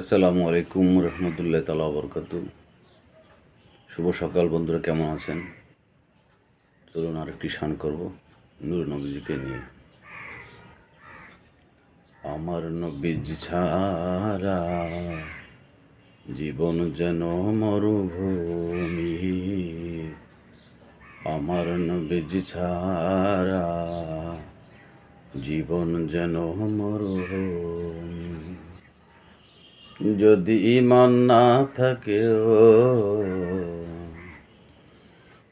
আসসালামু আলাইকুম রহমতুল্লাহ তালা বরকাতু শুভ সকাল বন্ধুরা, কেমন আছেন? চলুন আরেকটি শান করব নূর নবীজিকে নিয়ে। আমার নবীজ ছাড়া জীবন যেন মরুভূমি। আমার নবীজ ছাড়া জীবন যেন মরুভূমি। যদি ইমান না থাকে, ও।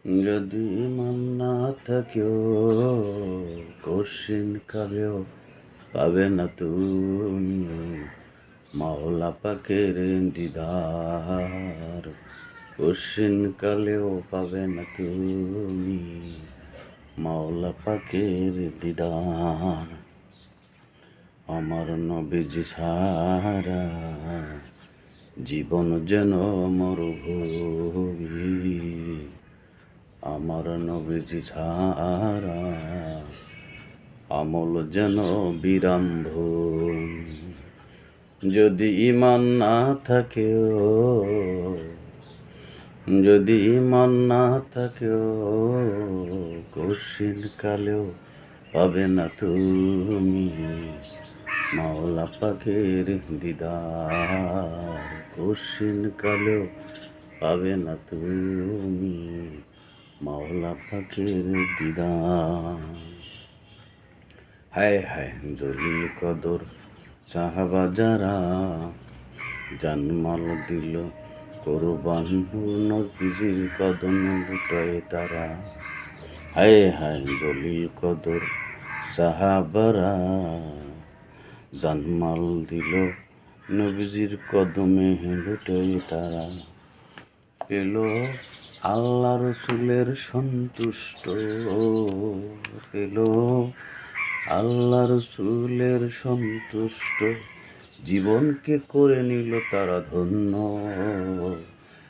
যদি ইমান না থাকে, ও। কশিন কালেও পাবে না তুমি মাওলা পাকের দিদার। কশিন কালেও পাবে না তুমি, মাওলা পাকের দিদার। আমার নবীজ সারা জীবন যেন মরুভূমি। আমার নবীজ সারা আমল যেন বিরাম্ভ যদি ইমান না থাকে যদি ইমান না থাকে কালেও পাবে না তুমি। মাওলা পাখের দিদার কশিন কালেও পাবে না তুমি। মাওলা পাখের দিদার। হায় হায়, জলিল কদর সাহাবা যারা জানমাল দিল কোরবান নবীজির কদম লুটায় তারা। হায় হায়, জলিল কদর সাহাবারা জানমাল দিল। নবীজির কদমে লুটায় তারা পেল আল্লাহ রসুলের সন্তুষ্ট। পেল আল্লাহ রসুলের সন্তুষ্ট। জীবনকে করে নিল তারা ধন্য।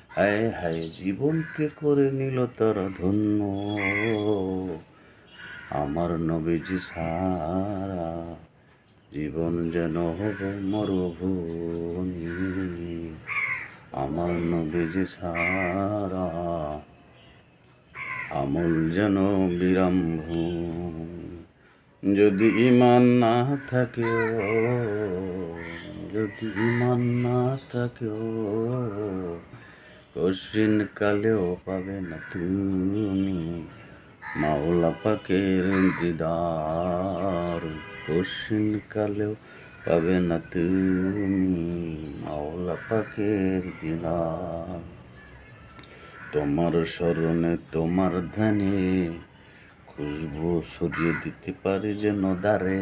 হায় হায়, জীবনকে করে নিল তারা ধন্য। আমার নবীজি সারা জীবন যেন মরুভূমি। আমার নবীজি সারা, আমল যেন বিরাম্ভ যদি ইমান না থাকে, যদি ইমান না থাকে কশিন কালেও পাবে না তুমি। মাওলা পাকের দিদার কশিন কালেও পাবে না তুমি মাওলা পাকের দিদার। তোমার স্মরণে, তোমার ধ্যানে খুশবু সরিয়ে দিতে পারি যেন দাঁড়ে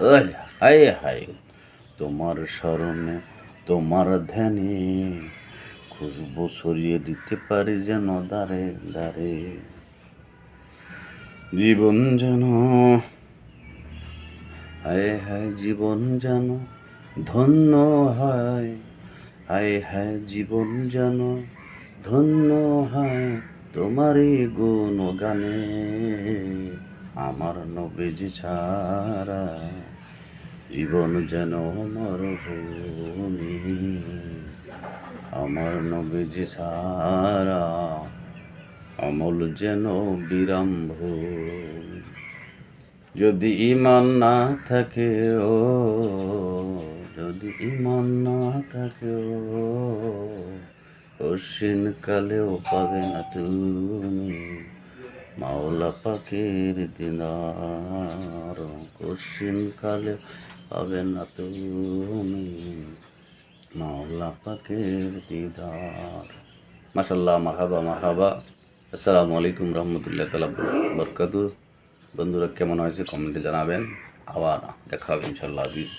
ওই, হায় হায়, তোমার স্মরণে, তোমার ধ্যানে খুশবু সরিয়ে দিতে পারি যেন দাঁড়ে দাঁড়ে জীবন যেন হায় হায়, জীবন যেন ধন্য হয়। হায় হায়, জীবন যেন ধন্য হয় তোমারই গুণ গানে আমার নবীজি ছাড়া জীবন যেন মরুভূমি। আমার নবীজি ছাড়া আমল যেন বিরাম্ভ যদি ইমান না থাকে ও, যদি ইমান না থাকে ও কশিন কালেও পাবে না তুমি, মাওলা পাখির দিনার কশিন কালে পাবে না তুমি, মাওলা পাখির দিদার। মাসাল্লাহ মারহাবা মারহাবা। আসসালামু আলাইকুম রহমতুল্লাহ তালা বরকাতু। বন্ধুরা, কেমন হয়েছে? কমেন্টে জানাবেন। আবার দেখা হবে ইনশাল্লাহ হাফিজ।